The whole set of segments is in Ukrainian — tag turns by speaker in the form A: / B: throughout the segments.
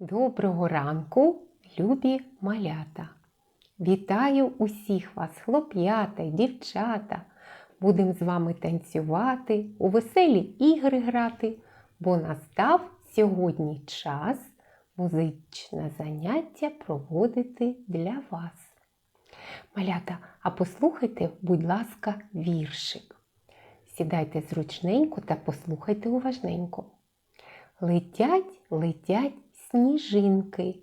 A: Доброго ранку, любі малята! Вітаю усіх вас, хлоп'ята, дівчата! Будемо з вами танцювати, у веселі ігри грати, бо настав сьогодні час музичне заняття проводити для вас. Малята, а послухайте, будь ласка, віршик. Сідайте зручненько та послухайте уважненько. Летять, летять сніжинки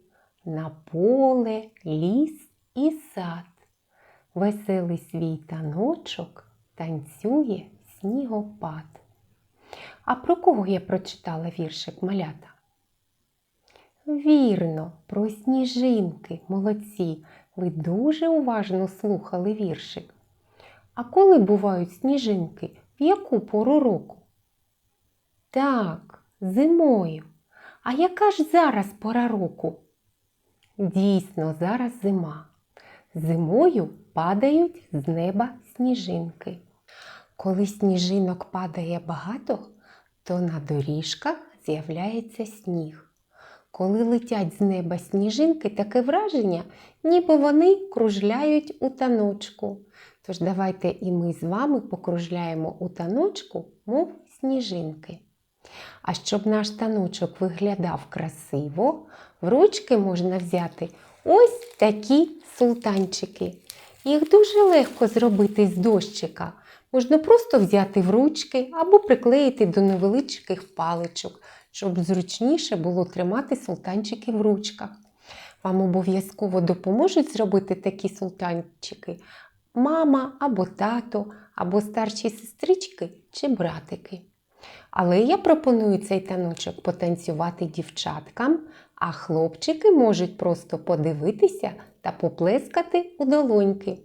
A: на поле, ліс і сад. Веселий свій таночок танцює снігопад. А про кого я прочитала віршик малята? Вірно, про сніжинки, молодці. Ви дуже уважно слухали віршик. А коли бувають сніжинки? В яку пору року? Так, зимою. А яка ж зараз пора року? Дійсно, зараз зима. Зимою падають з неба сніжинки. Коли сніжинок падає багато, то на доріжках з'являється сніг. Коли летять з неба сніжинки, таке враження, ніби вони кружляють у таночку. Тож давайте і ми з вами покружляємо у таночку, мов сніжинки. А щоб наш таночок виглядав красиво, в ручки можна взяти ось такі султанчики. Їх дуже легко зробити з дощика. Можна просто взяти в ручки або приклеїти до невеличких паличок, щоб зручніше було тримати султанчики в ручках. Вам обов'язково допоможуть зробити такі султанчики мама або тато, або старші сестрички чи братики. Але я пропоную цей таночок потанцювати дівчаткам, а хлопчики можуть просто подивитися та поплескати у долоньки.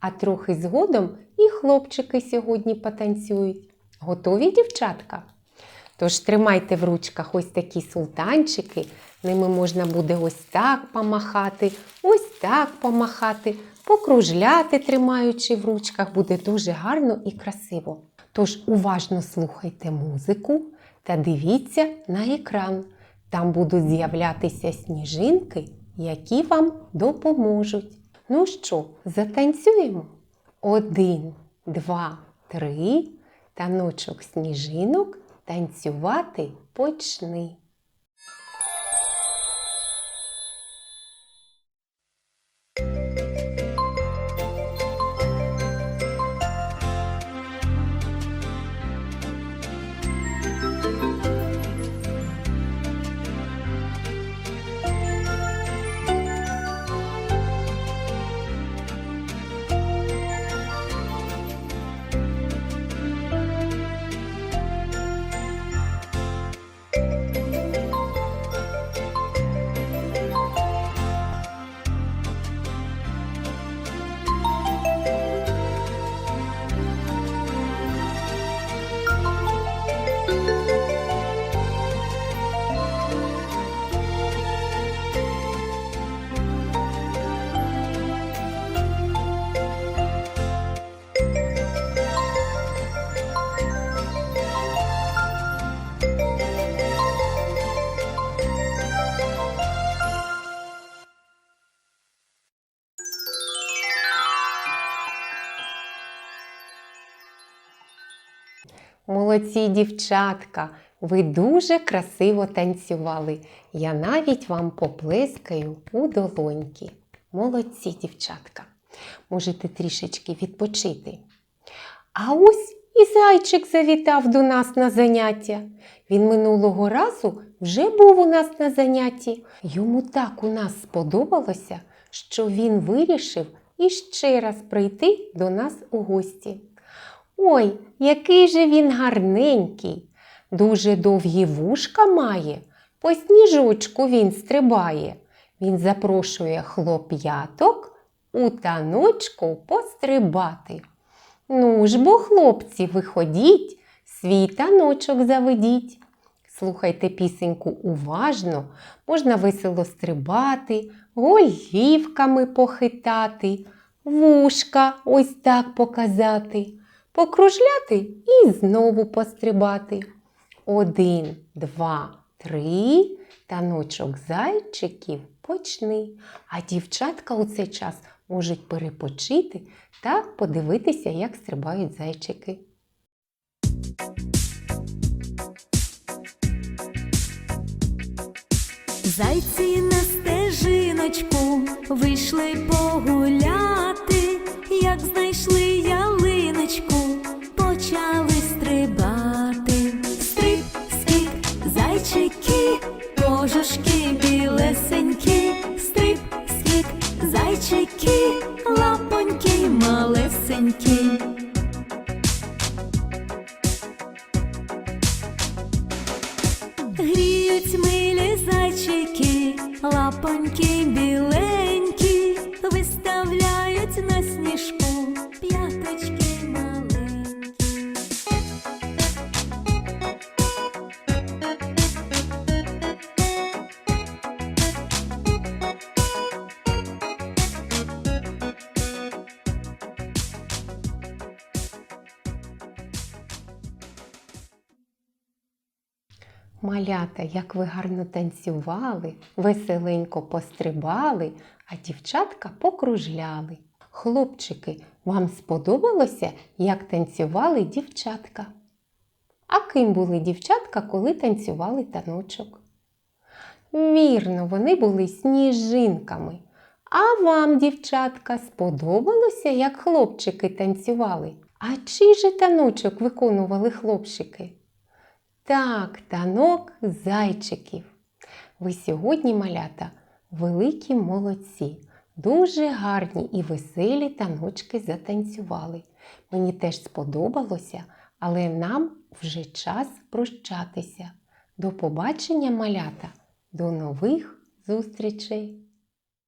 A: А трохи згодом і хлопчики сьогодні потанцюють. Готові дівчатка? Тож тримайте в ручках ось такі султанчики, ними можна буде ось так помахати, ось так помахати, покружляти, тримаючи в ручках, буде дуже гарно і красиво. Тож уважно слухайте музику та дивіться на екран. Там будуть з'являтися сніжинки, які вам допоможуть. Ну що, затанцюємо? Один, два, три. Таночок сніжинок танцювати почни. Молодці, дівчатка, ви дуже красиво танцювали. Я навіть вам поплескаю у долоньки. Молодці, дівчатка. Можете трішечки відпочити. А ось і зайчик завітав до нас на заняття. Він минулого разу вже був у нас на занятті. Йому так у нас сподобалося, що він вирішив іще раз прийти до нас у гості. Ой, який же він гарненький, дуже довгі вушка має, по сніжочку він стрибає. Він запрошує хлоп'яток у таночку пострибати. Ну ж бо, хлопці, виходіть, свій таночок заведіть. Слухайте пісеньку уважно, можна весело стрибати, голівками похитати, вушка ось так показати покружляти і знову пострибати. Один, два, три. Таночок зайчиків почни, а дівчатка у цей час можуть перепочити та подивитися, як стрибають зайчики.
B: Зайці на стежиночку вийшли погуляти, як знайшли ялиночку, почали
A: Малята, як ви гарно танцювали, веселенько пострибали, а дівчатка покружляли. Хлопчики, вам сподобалося, як танцювали дівчатка? А ким були дівчатка, коли танцювали таночок? Вірно, вони були сніжинками. А вам, дівчатка, сподобалося, як хлопчики танцювали? А чий же таночок виконували хлопчики? Так, танок зайчиків. Ви сьогодні, малята, великі молодці. Дуже гарні і веселі таночки затанцювали. Мені теж сподобалося, але нам вже час прощатися. До побачення, малята, до нових зустрічей!